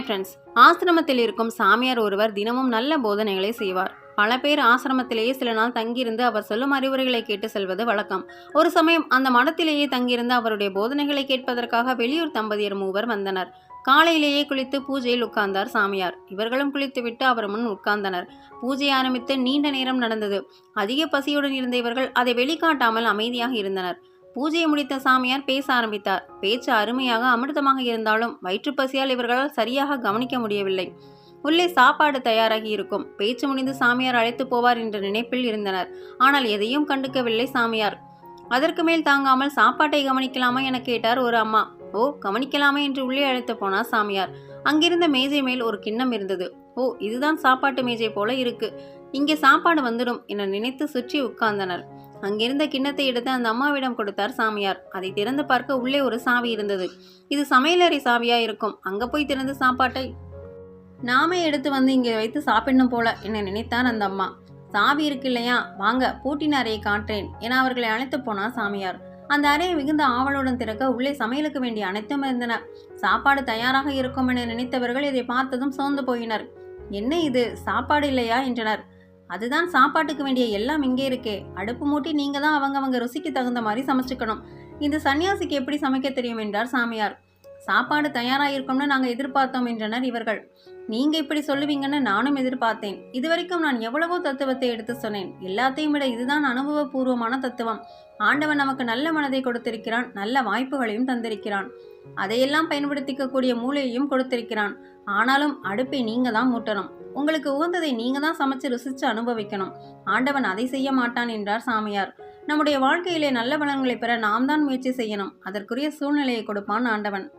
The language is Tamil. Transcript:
ஃப்ரெண்ட்ஸ் ஆசிரமத்தில் இருக்கும் சாமியார் ஒருவர் தினமும் நல்ல போதனைகளை செய்வார். பல பேர் ஆசிரமத்திலேயே சில நாள் தங்கியிருந்து அவர் சொல்லும் அறிவுரைகளை கேட்டு செல்வது வழக்கம். ஒரு சமயம் அந்த மடத்திலேயே தங்கியிருந்து அவருடைய போதனைகளை கேட்பதற்காக வெளியூர் தம்பதியர் மூவர் வந்தனர். காலையிலேயே குளித்து பூஜையில் உட்கார்ந்தார் சாமியார். இவர்களும் குளித்துவிட்டு அவர் முன் உட்கார்ந்தனர். பூஜை ஆரம்பித்து நீண்ட நேரம் நடந்தது. அதிக பசியுடன் இருந்த இவர்கள் அதை வெளிக்காட்டாமல் அமைதியாக இருந்தனர். பூஜையை முடித்த சாமியார் பேச ஆரம்பித்தார். பேச்சு அருமையாக அமிர்தமாக இருந்தாலும் வயிற்றுப்பசியால் இவர்களால் சரியாக கவனிக்க முடியவில்லை. உள்ளே சாப்பாடு தயாராகி இருக்கும். பேச்சு முடிந்து சாமியார் அழைத்து போவார் என்ற நினைப்பில் இருந்தனர். ஆனால் எதையும் கண்டுக்கவில்லை சாமியார். அதற்கு மேல் தாங்காமல் சாப்பாட்டை கவனிக்கலாமா? என கேட்டார் ஒரு அம்மா. ஓ கவனிக்கலாமா என்று உள்ளே அழைத்து போனார் சாமியார். அங்கிருந்த மேஜை மேல் ஒரு கிண்ணம் இருந்தது. ஓ இதுதான் சாப்பாட்டு மேஜை போல இருக்கு. இங்கே சாப்பாடு வந்துடும் என நினைத்து சுற்றி உட்கார்ந்தனர். அங்கிருந்த கிண்ணத்தை எடுத்து அந்த அம்மாவிடம் கொடுத்தார் சாமியார். அதை திறந்து பார்க்க உள்ளே ஒரு சாவி இருந்தது. இது சமையலறை சாவியா இருக்கும். அங்க போய் திறந்து சாப்பாட்டை. நாமே எடுத்து வந்து இங்கே வைத்து சாப்பிடணும் போல என நினைத்தார் அந்த அம்மா. சாவி இருக்கு இல்லையா? வாங்க பூட்டின அறையை காட்டுறேன் என அவர்களை அழைத்து போனார் சாமியார். அந்த அறையை மிகுந்த ஆவலுடன் திறக்க உள்ளே சமையலுக்கு வேண்டிய அனைத்தும் இருந்தன சாப்பாடு தயாராக இருக்கும் என நினைத்தவர்கள் இதை பார்த்ததும் சோர்ந்து போயினர். என்ன இது? சாப்பாடு இல்லையா? என்றனர். அதுதான் சாப்பாட்டுக்கு வேண்டிய எல்லாம் இங்கே இருக்கே. அடுப்பு மூட்டி நீங்கள் தான் அவங்க அவங்க ருசிக்கு தகுந்த மாதிரி சமைச்சுக்கணும். இந்த சன்னியாசிக்கு எப்படி சமைக்க தெரியும் என்றார் சாமியார். சாப்பாடு தயாராகிருக்கோம்னு நாங்கள் எதிர்பார்த்தோம் என்றனர் இவர்கள். நீங்கள் இப்படி சொல்லுவீங்கன்னு நானும் எதிர்பார்த்தேன். இதுவரைக்கும் நான் எவ்வளவோ தத்துவத்தை எடுத்து சொன்னேன். எல்லாத்தையும் விட இதுதான் அனுபவபூர்வமான தத்துவம். ஆண்டவன் நமக்கு நல்ல மனதை கொடுத்திருக்கிறான் நல்ல வாய்ப்புகளையும் தந்திருக்கிறான். அதையெல்லாம் பயன்படுத்திக்கக்கூடிய மூலையையும் மூளையையும் கொடுத்திருக்கிறான். ஆனாலும் அடுப்பை நீங்கள் தான் மூட்டணும். உங்களுக்கு உகந்ததை நீங்க தான் சமைச்சு ருசிச்சு அனுபவிக்கணும். ஆண்டவன் அதை செய்ய மாட்டான் என்றார் சாமியார். நம்முடைய வாழ்க்கையிலே நல்ல பலன்களை பெற நாம் தான் முயற்சி செய்யணும். அதற்குரிய சூழ்நிலையை கொடுப்பான் ஆண்டவன்.